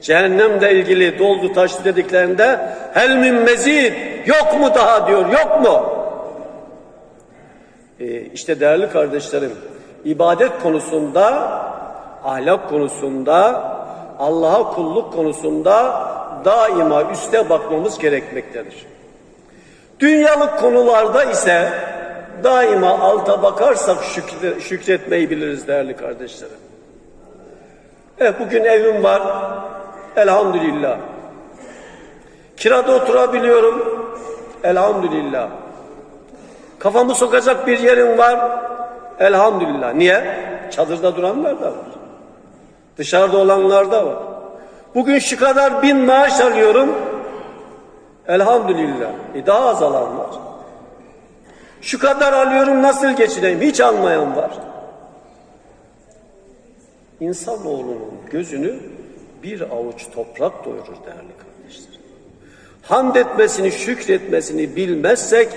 Cehennemle ilgili doldu taştı dediklerinde hel min mezid yok mu daha diyor yok mu? Ee, işte değerli kardeşlerim ibadet konusunda ahlak konusunda Allah'a kulluk konusunda daima üste bakmamız gerekmektedir. Dünyalık konularda ise daima alta bakarsak şükre- şükretmeyi biliriz değerli kardeşlerim. Evet bugün evim var. Elhamdülillah. Kirada oturabiliyorum. Elhamdülillah. Kafamı sokacak bir yerim var. Elhamdülillah. Niye? Çadırda duranlar da var. Dışarıda olanlar da var. Bugün şu kadar bin maaş alıyorum. Elhamdülillah. E daha az alan var. Şu kadar alıyorum nasıl geçineyim? Hiç almayan var. İnsanoğlunun gözünü bir avuç toprak doyurur değerli kardeşlerim. Hamd etmesini, şükretmesini bilmezsek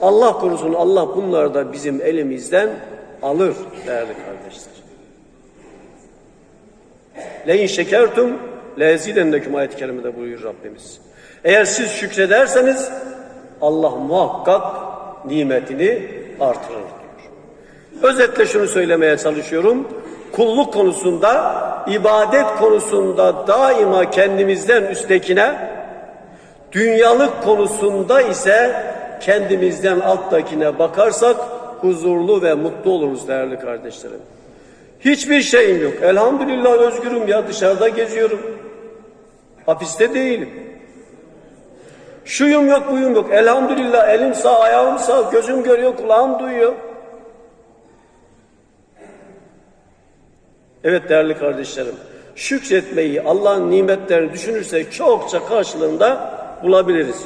Allah korusun Allah bunları da bizim elimizden alır değerli kardeşler. Leyin şekertum lezidenneküm ayet-i kerimede buyuruyor Rabbimiz. Eğer siz şükrederseniz Allah muhakkak nimetini artırır diyor. Özetle şunu söylemeye çalışıyorum. Kulluk konusunda, ibadet konusunda daima kendimizden üsttekine, dünyalık konusunda ise kendimizden alttakine bakarsak huzurlu ve mutlu oluruz değerli kardeşlerim. Hiçbir şeyim yok. Elhamdülillah özgürüm ya dışarıda geziyorum. Hapiste değilim. Şuyum yok buyum yok. Elhamdülillah elim sağ ayağım sağ gözüm görüyor kulağım duyuyor. Evet değerli kardeşlerim şükretmeyi Allah'ın nimetlerini düşünürsek çokça karşılığında bulabiliriz.